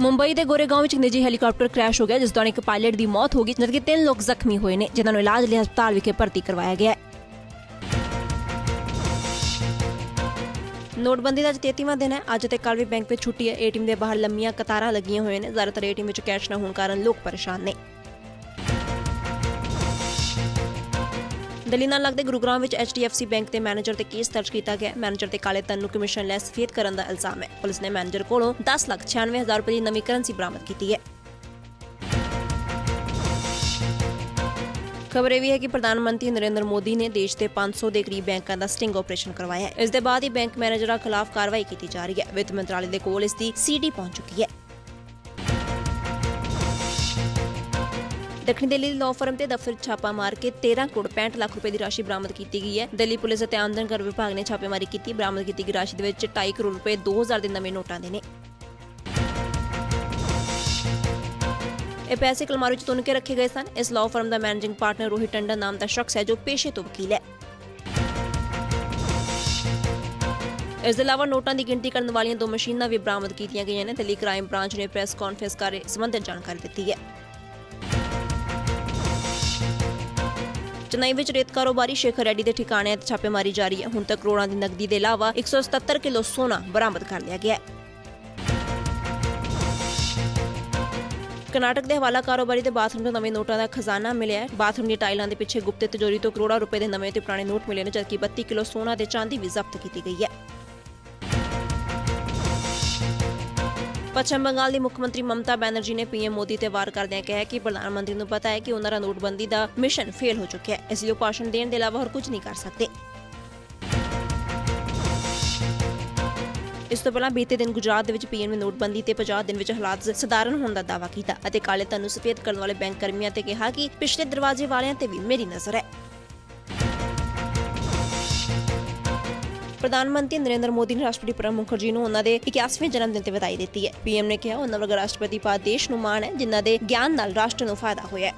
ਮੁੰਬਈ ਦੇ ਗੋਰੇਗਾਂਵ ਵਿੱਚ ਇੱਕ ਨਿੱਜੀ ਹੈਲੀਕਾਪਟਰ ਕ੍ਰੈਸ਼ ਹੋ ਗਿਆ, ਜਿਸ ਦੌਰਾਨ ਇੱਕ ਪਾਇਲਟ ਦੀ ਮੌਤ ਹੋ ਗਈ, ਜਦਕਿ ਤਿੰਨ ਲੋਕ ਜ਼ਖਮੀ ਹੋਏ ਨੇ, ਜਿਨ੍ਹਾਂ ਨੂੰ ਇਲਾਜ ਲਈ ਹਸਪਤਾਲ ਵਿਖੇ ਭਰਤੀ ਕਰਵਾਇਆ ਗਿਆ ਹੈ। ਨੋਟਬੰਦੀ ਦਾ ਅੱਜ 33ਵਾਂ ਦਿਨ ਹੈ। ਅੱਜ ਤੇ ਕੱਲ੍ਹ ਵੀ ਬੈਂਕ ਵਿੱਚ ਛੁੱਟੀ ਹੈ। ਏਟੀਐਮ ਦੇ ਬਾਹਰ ਲੰਮੀਆਂ ਕਤਾਰਾਂ ਲੱਗੀਆਂ ਹੋਈਆਂ ਨੇ। ਜ਼ਿਆਦਾਤਰ ਏਟੀਐਮ ਵਿੱਚ ਕੈਸ਼ ਨਾ ਹੋਣ ਕਾਰਨ ਲੋਕ ਪਰੇਸ਼ਾਨ ਨੇ। ਦਿੱਲੀ ਨਾਲ ਲੱਗਦੇ ਗੁਰੂਗ੍ਰਾਮ ਵਿੱਚ HDFC ਬੈਂਕ ਦੇ ਮੈਨੇਜਰ ਤੇ ਕੇਸ ਦਰਜ ਕੀਤਾ ਗਿਆ। ਮੈਨੇਜਰ ਤੇ ਕਾਲੇ ਧਨ ਨੂੰ ਕਮਿਸ਼ਨ ਲੈਸ ਸਫੇਦ ਕਰਨ ਦਾ ਇਲਜ਼ਾਮ ਹੈ। ਪੁਲਿਸ ਨੇ ਮੈਨੇਜਰ ਕੋਲੋਂ 10 ਲੱਖ 96000 ਰੁਪਏ ਦੀ ਨਵੀਂ ਕਰੰਸੀ ਬਰਾਮਦ ਕੀਤੀ ਹੈ। ਖਬਰ ਇਹ ਵੀ ਹੈ ਕਿ ਪ੍ਰਧਾਨ ਮੰਤਰੀ ਨਰਿੰਦਰ ਮੋਦੀ ਨੇ ਦੇਸ਼ ਦੇ 500 ਦੇ ਕਰੀਬ ਬੈਂਕਾਂ ਦਾ ਸਟਿੰਗ ਆਪਰੇਸ਼ਨ ਕਰਵਾਇਆ ਹੈ। ਇਸ ਦੇ ਬਾਅਦ ਹੀ ਬੈਂਕ ਮੈਨੇਜਰਾਂ ਖਿਲਾਫ ਕਾਰਵਾਈ ਕੀਤੀ ਜਾ ਰਹੀ ਹੈ। ਵਿੱਤ ਮੰਤਰਾਲੇ ਦੇ ਕੋਲ ਇਸ ਦੀ ਸੀਡੀ ਪਹੁੰਚ ਚੁੱਕੀ ਹੈ। ਦੱਖਣੀ ਦਿੱਲੀ ਦੇ ਲਾਅ ਫਰਮ ਤੇ ਦਫ਼ਤਰ ਛਾਪਾ ਮਾਰ ਕੇ 13 ਕਰੋੜ 65 ਲੱਖ ਰੁਪਏ ਦੀ ਰਾਸ਼ੀ ਬਰਾਮਦ ਕੀਤੀ ਗਈ ਹੈ। ਦਿੱਲੀ ਪੁਲਿਸ ਅਤੇ ਆਮਦਨ ਕਰ ਵਿਭਾਗ ਨੇ ਛਾਪੇਮਾਰੀ ਕੀਤੀ, ਬਰਾਮਦ ਕੀਤੀ ਗਈ ਰਾਸ਼ੀ ਦੇ ਵਿੱਚ 2.5 ਕਰੋੜ ਰੁਪਏ 2000 ਦੇ ਨਵੇਂ ਨੋਟਾਂ ਦੇ ਨੇ। ਇਹ ਪੈਸੇ ਕਲਮਾਰੂ 'ਚ ਤੁੰਨ ਕੇ ਰੱਖੇ ਗਏ ਸਨ। ਇਸ ਲਾਅ ਫਰਮ ਦਾ ਮੈਨੇਜਿੰਗ ਪਾਰਟਨਰ ਰੋਹਿਤ ਟੰਡਨ ਨਾਮ ਦਾ ਸ਼ਖਸ ਹੈ ਜੋ ਪੇਸ਼ੇ ਤੋਂ ਵਕੀਲ ਹੈ। ਇਸ ਦੇ ਇਲਾਵਾ ਨੋਟਾਂ ਦੀ ਗਿਣਤੀ ਕਰਨ ਵਾਲੀਆਂ ਦੋ ਮਸ਼ੀਨਾਂ ਵੀ ਬਰਾਮਦ ਕੀਤੀਆਂ ਗਈਆਂ ਨੇ। ਦਿੱਲੀ ਕ੍ਰਾਈਮ ਬ੍ਰਾਂਚ ਨੇ ਪ੍ਰੈਸ ਕਾਨਫਰੰਸ ਕਰ ਇਸ ਸੰਬੰਧਿਤ ਜਾਣਕਾਰੀ ਦਿੱਤੀ ਹੈ। ਚੇਨਈ ਵਿੱਚ ਰੇਤ ਕਾਰੋਬਾਰੀ ਸ਼ੇਖਰ ਰੈਡੀ ਦੇ ਠਿਕਾਣਿਆਂ ਤੇ ਛਾਪੇਮਾਰੀ ਜਾਰੀ ਹੈ। ਹੁਣ ਤੱਕ ਕਰੋੜਾਂ ਦੀ ਨਕਦੀ ਦੇ ਇਲਾਵਾ 177 ਕਿਲੋ ਸੋਨਾ ਬਰਾਮਦ ਕਰ ਲਿਆ ਗਿਆ ਹੈ। ਕਰਨਾਟਕ ਦੇ ਹਵਾਲਾ ਕਾਰੋਬਾਰੀ ਦੇ ਬਾਥਰੂਮ ਤੋਂ ਨਵੇਂ ਨੋਟਾਂ ਦਾ ਖਜ਼ਾਨਾ ਮਿਲਿਆ ਹੈ। ਬਾਥਰੂਮ ਦੀ ਟਾਈਲਾਂ ਦੇ ਪਿੱਛੇ ਗੁਪਤ ਤਿਜੋਰੀ ਤੋਂ ਕਰੋੜਾਂ ਰੁਪਏ ਦੇ ਨਵੇਂ ਤੇ ਪੁਰਾਣੇ ਨੋਟ ਮਿਲੇ ਨੇ, ਜਦਕਿ 32 ਕਿਲੋ ਸੋਨਾ ਤੇ ਚਾਂਦੀ ਵੀ ਜ਼ਬਤ ਕੀਤੀ ਗਈ ਹੈ। ਪੱਛਮ ਬੰਗਾਲ ਦੀ ਮੁੱਖ ਮੰਤਰੀ ਮਮਤਾ ਬੈਨਰਜੀ ਨੇ ਪੀਐਮ ਮੋਦੀ ਤੇ ਵਾਰ ਕਰਦਿਆਂ ਕਿਹਾ ਕਿ ਪ੍ਰਧਾਨ ਮੰਤਰੀ ਨੂੰ ਪਤਾ ਹੈ ਕਿ ਉਹਨਾਂ ਦਾ ਨੋਟਬੰਦੀ ਦਾ ਮਿਸ਼ਨ ਫੇਲ ਹੋ ਚੁੱਕਿਆ ਹੈ। ਇਸ ਲਈ ਉਹ ਭਾਸ਼ਣ ਦੇਣ ਦੇ ਇਲਾਵਾ ਹੋਰ ਕੁਝ ਨਹੀਂ ਕਰ ਸਕਦੇ। ਇਸ ਤੋਂ ਪਹਿਲਾਂ ਬੀਤੇ ਦਿਨ ਗੁਜਰਾਤ ਦੇ ਵਿੱਚ ਪੀਐਮ ਨੇ ਨੋਟਬੰਦੀ ਤੇ 50 ਦਿਨ ਵਿੱਚ ਹਾਲਾਤ ਸਧਾਰਨ ਹੋਣ ਦਾ ਦਾਅਵਾ ਕੀਤਾ ਅਤੇ ਕਾਲੇ ਧਨ ਨੂੰ ਸਫੇਦ ਕਰਨ ਵਾਲੇ ਬੈਂਕ ਕਰਮੀਆਂ ਤੇ ਕਿਹਾ ਕਿ ਪਿਛਲੇ ਦਰਵਾਜ਼ੇ ਵਾਲਿਆਂ ਤੇ ਵੀ ਮੇਰੀ ਨਜ਼ਰ ਹੈ। ਪ੍ਰਧਾਨ ਮੰਤਰੀ ਨਰਿੰਦਰ ਮੋਦੀ ਨੇ ਰਾਸ਼ਟਰਪਤੀ ਪ੍ਰਣਬ ਮੁਖਰਜੀ ਨੂੰ ਉਹਨਾਂ ਦੇ 81ਵੇਂ ਜਨਮ ਦਿਨ ਤੇ ਵਧਾਈ ਦਿੱਤੀ ਹੈ। ਪੀਐਮ ਨੇ ਕਿਹਾ, ਉਹਨਾਂ ਵਰਗਾ ਰਾਸ਼ਟਰਪਤੀ ਪਾ ਦੇਸ਼ ਨੂੰ ਮਾਣ ਹੈ, ਜਿਨ੍ਹਾਂ ਦੇ ਗਿਆਨ ਨਾਲ ਰਾਸ਼ਟਰ ਨੂੰ ਫਾਇਦਾ ਹੋਇਆ ਹੈ।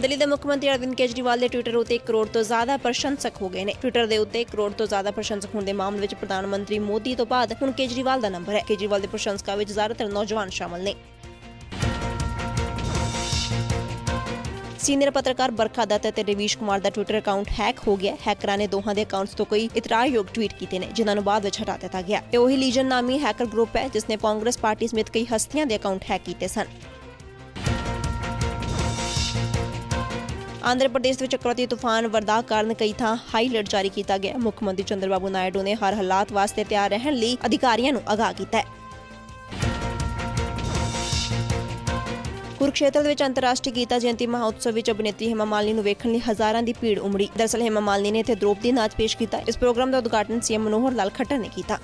ਦਿੱਲੀ ਦੇ ਮੁੱਖ ਮੰਤਰੀ ਅਰਵਿੰਦ ਕੇਜਰੀਵਾਲ ਦੇ ਟਵਿੱਟਰ ਉਤੇ 1 ਕਰੋੜ ਤੋਂ ਜ਼ਿਆਦਾ ਪ੍ਰਸ਼ੰਸਕ ਹੋ ਗਏ ਨੇ। ਟਵਿੱਟਰ ਦੇ ਉੱਤੇ 1 ਕਰੋੜ ਤੋਂ ਜ਼ਿਆਦਾ ਪ੍ਰਸ਼ੰਸਕ ਹੋਣ ਦੇ ਮਾਮਲੇ ਵਿੱਚ ਪ੍ਰਧਾਨ ਮੰਤਰੀ ਮੋਦੀ ਤੋਂ ਬਾਅਦ ਹੁਣ ਕੇਜਰੀਵਾਲ ਦਾ ਨੰਬਰ ਹੈ। ਕੇਜਰੀਵਾਲ ਦੇ ਪ੍ਰਸ਼ੰਸਕਾਂ ਵਿੱਚ ਜ਼ਿਆਦਾਤਰ ਨੌਜਵਾਨ ਸ਼ਾਮਲ ਨੇ। ਸੀਨੀਅਰ ਪੱਤਰਕਾਰ ਬਰਖਾ ਦੱਤ ਅਤੇ ਰਵੀਸ਼ ਕੁਮਾਰ ਦਾ ਟਵਿੱਟਰ ਅਕਾਊਂਟ ਹੈਕ ਹੋ ਗਿਆ। ਹੈਕਰਾਂ ਨੇ ਦੋਹਾਂ ਦੇ ਅਕਾਊਂਟਸ ਤੋਂ ਕੋਈ ਇਤਰਾਜ਼ਯੋਗ ਟਵੀਟ ਕੀਤੇ ਨੇ, ਜਿਨ੍ਹਾਂ ਨੂੰ ਬਾਅਦ ਵਿੱਚ ਹਟਾ ਦਿੱਤਾ ਗਿਆ। ਇਹ ਉਹੀ ਲੀਜਨ ਨਾਮੀ ਹੈਕਰ ਗਰੁੱਪ ਹੈ ਜਿਸ ਨੇ ਕਾਂਗਰਸ ਪਾਰਟੀ ਸਮੇਤ ਕਈ ਹਸਤੀਆਂ ਦੇ ਅਕਾਊਂਟ ਹੈਕ ਕੀਤੇ ਸਨ। ਆਂਧਰਾ ਪ੍ਰਦੇਸ਼ ਵਿੱਚ ਚੱਕਰਵਾਤੀ ਤੂਫਾਨ ਵਰਦਾ ਕਾਰਨ ਕਈ ਥਾਂ ਹਾਈ ਅਲਰਟ ਜਾਰੀ ਕੀਤਾ ਗਿਆ। ਮੁੱਖ ਮੰਤਰੀ ਚੰਦਰਬਾਬੂ ਨਾਇਡੂ ਨੇ ਹਰ ਹਾਲਾਤ ਵਾਸਤੇ ਤਿਆਰ ਰਹਿਣ ਲਈ ਅਧਿਕਾਰੀਆਂ ਨੂੰ ਆਗਾਹ ਕੀਤਾ ਹੈ। ਕੁਰੂਕਸ਼ੇਤਰ ਦੇ ਵਿੱਚ ਅੰਤਰਰਾਸ਼ਟਰੀ ਗੀਤਾ ਜਯੰਤੀ ਮਹੋਤਸਵ ਵਿੱਚ ਅਭਿਨੇਤਰੀ ਹਿਮਾ ਮਾਲਿਨੀ ਨੂੰ ਵੇਖਣ ਲਈ ਹਜ਼ਾਰਾਂ ਦੀ ਭੀੜ ਉਮੜੀ। ਦਰਸਲ ਹਿਮਾ ਮਾਲਿਨੀ ਨੇ ਇੱਥੇ ਦ੍ਰੋਪਦੀ ਨਾਚ ਪੇਸ਼ ਕੀਤਾ। ਇਸ ਪ੍ਰੋਗਰਾਮ ਦਾ ਉਦਘਾਟਨ ਸੀਐਮ ਮਨੋਹਰ ਲਾਲ ਖੱਟਰ ਨੇ ਕੀਤਾ।